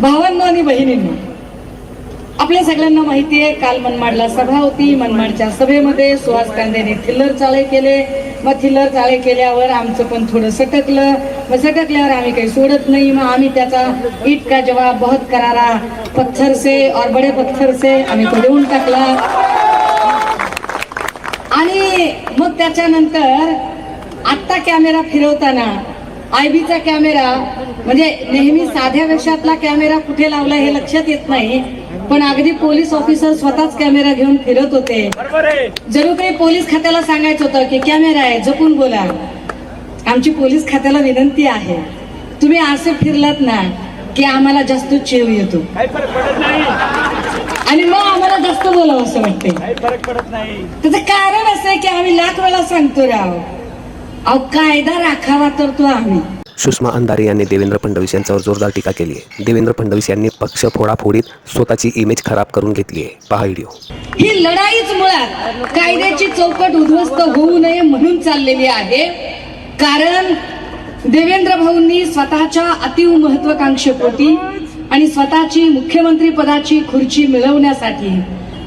भावांनो आणि बहिणींनो आपल्या सगळ्यांना माहिती आहे काल मनमाडला सभा होती. मनमाडच्या सभेमध्ये सुहास कांदेने थिल्लर चाळे केले. मग थिल्लर चाळे केल्यावर आमचं पण थोडं सटकलं. मग सटकल्यावर आम्ही काही सोडत नाही. मग आम्ही त्याचा ईट का जवाब बहुत करारा पत्थर से और बडे पत्थर से आम्ही तो देऊन टाकला. आणि मग त्याच्यानंतर आत्ता कॅमेरा फिरवताना आयबीचा कॅमेरा म्हणजे नेहमी साध्या वेशातला कॅमेरा कुठे लावला हे लक्षात येत नाही. पण अगदी पोलीस ऑफिसर स्वतःच कॅमेरा घेऊन फिरत होते. जरूर काही पोलीस खात्याला सांगायचं होतं की कॅमेरा आहे जपून बोला. आमची पोलीस खात्याला विनंती आहे. तुम्ही असं फिरलात ना की आम्हाला जास्त चेव येतो. आणि मग आम्हाला जास्त बोलावं असं नाही. त्याचं कारण असं आहे की आम्ही लाख वेळा सांगतो राव. अहो कायदा राखावा तर तो आम्ही. सुषमा अंधारे यांनी देवेंद्र फडणवीस यांच्यावर जोरदार टीका केली आहे. देवेंद्र फडणवीस यांनी पक्ष फोडाफोडीत स्वतःची इमेज खराब करून घेतली आहे. पहा व्हिडिओ ही लढाईच मुळात कायद्याची चौकट उद्ध्वस्त होऊ नये म्हणून चाललेली आहे. कारण देवेंद्र भाऊंनी स्वतःच्या अतिव महत्वाकांक्षेपोटी आणि स्वतःची मुख्यमंत्री पदाची खुर्ची मिळवण्यासाठी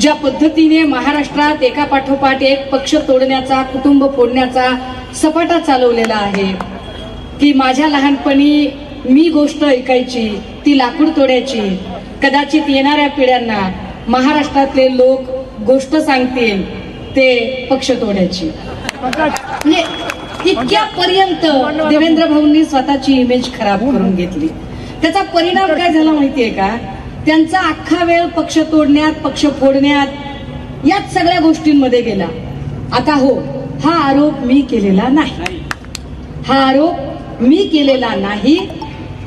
ज्या पद्धतीने महाराष्ट्रात एका पाठोपाठ एक पक्ष तोडण्याचा कुटुंब फोडण्याचा सपाटा चालवलेला आहे. की माझ्या लहानपणी मी गोष्ट ऐकायची ती लाकूड तोड्याची. कदाचित येणाऱ्या पिढ्यांना महाराष्ट्रातले लोक गोष्ट सांगतील ते पक्ष तोड्याची. म्हणजे इतक्यापर्यंत देवेंद्र भाऊंनी स्वतःची इमेज खराब करून घेतली. त्याचा परिणाम काय झाला माहितीये का? त्यांचा अख्खा वेळ पक्ष तोडण्यात पक्ष फोडण्यात याच सगळ्या गोष्टींमध्ये गेला. आता हो हा आरोप मी केलेला नाही. हा आरोप मी केलेला नाही.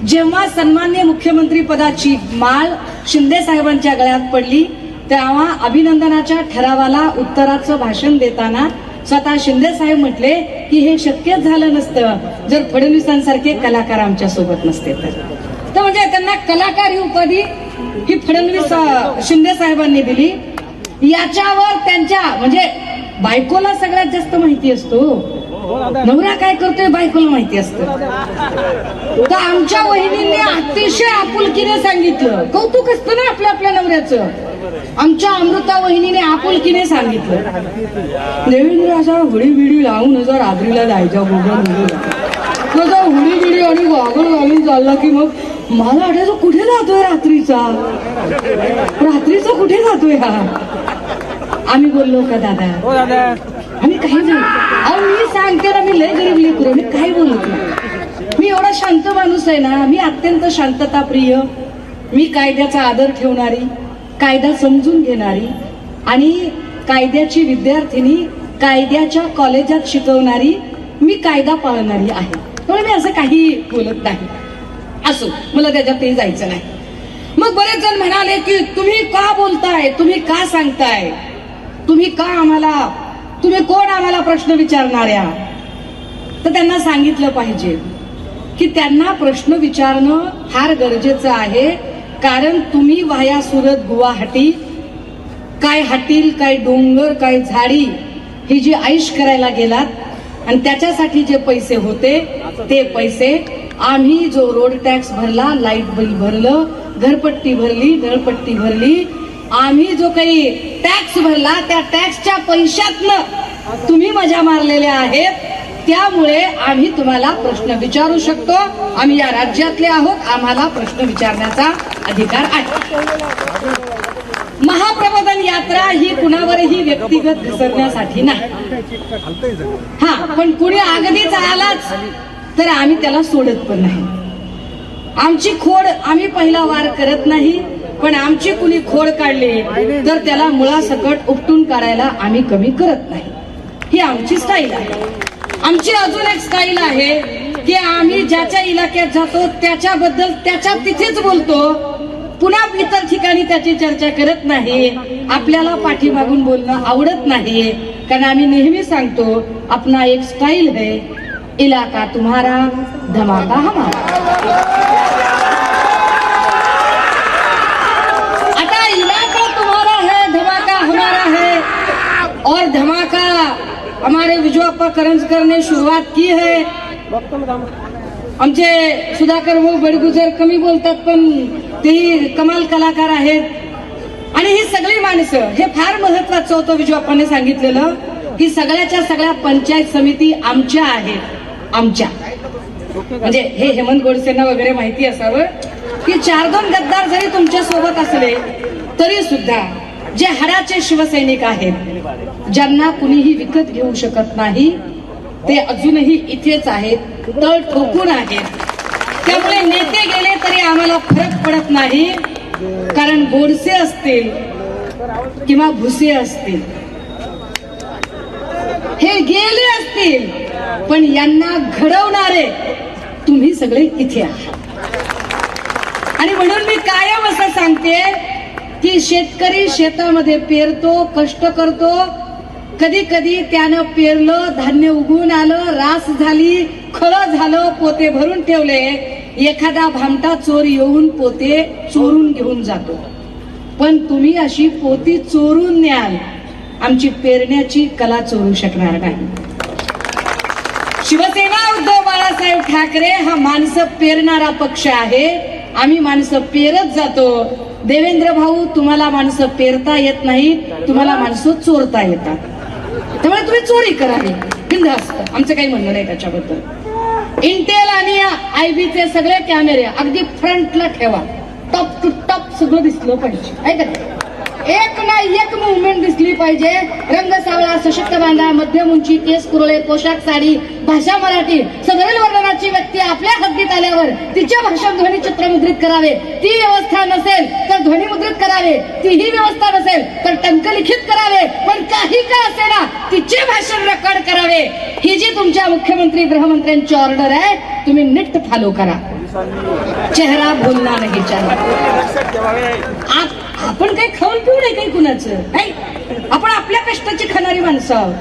जेव्हा सन्मान्य मुख्यमंत्री पदाची माळ शिंदे साहेबांच्या गळ्यात पडली तेव्हा अभिनंदनाच्या ठरावाला उत्तराचं भाषण देताना स्वतः शिंदे साहेब म्हटले की हे शक्यच झालं नसतं जर फडणवीसांसारखे कलाकार आमच्यासोबत नसते तर. तर म्हणजे त्यांना कलाकार ही उपाधी ही फडणवीस शिंदे साहेबांनी दिली. याच्यावर त्यांच्या म्हणजे बायकोला सगळ्यात जास्त माहिती असतो. नवरा काय करतोय बायकोला माहिती असतं. तर आमच्या वहिनींनी अतिशय आपुलकीने सांगितलं. कौतुक असतं ना आपल्या आपल्या नवऱ्याचं. आमच्या अमृता वहिनीने आपुलकीने सांगितलं. देवेंद्र असा हुडी बिडी लावून जर रात्रीला जायच्या गोगल जर हुडी बिडी आणि गॉगल घालून चालला की मग मला वाटायचं कुठे जातोय रात्रीचा? रात्रीचा कुठे जातोय हा? आम्ही बोललो का दादा. हो, मी आम्ही काही नाही. अहो मी सांगते ना मी लय गरीब लेकरू मी काय बोलत नाही. मी एवढा शांत माणूस आहे ना मी अत्यंत शांतता प्रिय मी कायद्याचा आदर ठेवणारी कायदा समजून घेणारी आणि कायद्याची विद्यार्थिनी कायद्याच्या कॉलेजात शिकवणारी मी कायदा पाळणारी आहे. त्यामुळे मी असं काही बोलत नाही. असो मला त्याच्यातही जायचं नाही. मग बरेच जण म्हणाले की तुम्ही का बोलताय? तुम्ही का सांगताय? तुम्ही का आम्हाला तुम्ही कोण आम्हाला प्रश्न विचारणाऱ्या? तर त्यांना सांगितलं पाहिजे की त्यांना प्रश्न विचारणं फार गरजेचं आहे कारण तुम्ही वाया सुरत गुवाहाटी काय हाटील काय डोंगर काय झाडी ही जी आयुष करायला गेलात आणि त्याच्यासाठी जे पैसे होते ते पैसे आम्ही जो रोड टॅक्स भरला लाइट बिल भरलं घरपट्टी भरली नळपट्टी भरली आम्ही जो काही टॅक्स भरला त्या टॅक्सच्या पैशातनं तुम्ही मजा मारलेल्या आहेत. त्यामुळे आम्ही तुम्हाला प्रश्न विचारू शकतो. आम्ही या राज्यातले आहोत. आम्हाला प्रश्न विचारण्याचा अधिकार आहे. महाप्रबोधन यात्रा ही कुणावरही व्यक्तिगत घसरण्यासाठी नाही. हा पण कुणी अगदीच आलाच तर आम्ही त्याला सोडत पण नाही. आमची खोड आम्ही पहिला वार करत नाही. पण आमची कुणी खोड काढली तर त्याला मुळासकट उपटून काढायला आम्ही कमी करत नाही. ही आमची स्टाईल आहे. आमची अजून एक स्टाईल आहे की आम्ही ज्याच्या इलाक्यात जातो त्याच्याबद्दल त्याच्या तिथेच बोलतो. पुन्हा इतर ठिकाणी त्याची चर्चा करत नाही. आपल्याला पाठीमागून बोलणं आवडत नाही. कारण आम्ही नेहमी सांगतो आपला एक स्टाईल है इलाका तुम्हारा धमाका हमारा आता इलाका तुम्हारा है धमाका हमारा है और धमाका हमारे विजयप्पा करंजकर ने शुरुआत की है। आमचे सुधाकर भाऊ बडगुजर कमी बोलतात पण तेही कमाल कलाकार आहेत। आणि ही सगळी माणसं हे फार महत्वाचं होतं विजयप्पाने सांगितलेलं की सगळ्याच्या सगळ्या पंचायत समिती आमच्या आहेत आमच्या. म्हणजे हे हेमंत गोडसेंना वगैरे माहिती असावं की चार दोन गद्दार जरी तुमच्यासोबत असले तरी सुद्धा जे हराचे शिवसैनिक आहेत ज्यांना कुणीही विकत घेऊ शकत नाही ते अजूनही इथेच आहेत तळ ठोकून आहेत. त्यामुळे नेते गेले तरी आम्हाला फरक पडत नाही कारण गोडसे असतील किंवा भुसे असतील. हे गेले असतील पण यांना घडवणारे तुम्ही सगळे इथे आहात. आणि म्हणून मी कायम असं सांगते की शेतकरी शेतामध्ये पेरतो कष्ट करतो. कधी कधी त्यानं पेरलं धान्य उगवून आलं रास झाली खळ झालं पोते भरून ठेवले. एखादा भामटा चोर येऊन पोते चोरून घेऊन जातो. पण तुम्ही अशी पोती चोरून न्याल. आमची पेरण्याची कला चोरू शकणार नाही. शिवसेना उद्धव बाळासाहेब ठाकरे हा माणसं पेरणारा पक्ष आहे. आम्ही माणसं पेरत जातो. देवेंद्र भाऊ तुम्हाला माणसं पेरता येत नाही तुम्हाला माणसं चोरता येतात. त्यामुळे तुम्ही चोरी करावी बिनधास्त. आमचं काही म्हणणं नाही त्याच्याबद्दल. इंटेल आणि आयबीचे सगळे कॅमेरे अगदी फ्रंटला ठेवा. टॉप टू टॉप सगळं दिसलं पाहिजे. ऐका का एक ना एक मुवमेंट दिसली पाहिजे. रंग सावळा सशक्त बांधा मध्यम उंची केस कुरळे पोशाख साडी भाषा मराठी सदरील ती व्यक्ती आपल्या हद्दीत आल्यावर तिच्या भाषेत ध्वनी चित्रमुद्रित करावे. ती व्यवस्था नसेल तर ध्वनी मुद्रित करावे. तीही व्यवस्था नसेल तर टंकलिखित करावे. पण काही का असेना तिचे भाषण रेकॉर्ड करावे. ही जी तुमच्या मुख्यमंत्री गृहमंत्र्यांची ऑर्डर आहे तुम्ही नीट फॉलो करा. चेहरा बोलणार नाही आपण काही खाऊन पिऊ नये काही कुणाचं? नाही. आपण आपल्या कष्टाची खाणारी माणसं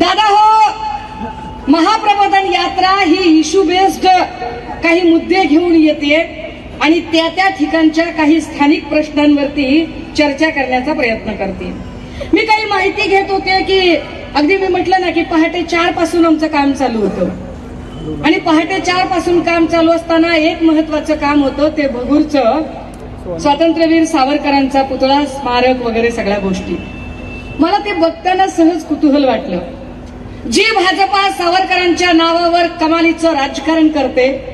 दादा हो महाप्रबोधन यात्रा काही मुद्दे घेऊन येते आणि त्या त्या ठिकाणच्या काही स्थानिक प्रश्नांवरती चर्चा करण्याचा प्रयत्न करते. मी काही माहिती घेत होते की अगदी मी म्हटलं ना की पहाटे चारपासून आमचं काम चालू होतं. आणि पहाटे चारपासून काम चालू असताना एक महत्वाचं काम होतं ते भगूरचं स्वातंत्र्यवीर सावरकरांचा पुतळा स्मारक वगैरे सगळ्या गोष्टी. मला ते बघताना सहज कुतूहल वाटलं. जी भाजपा सावरकरांच्या नावावर कमालीचं राजकारण करते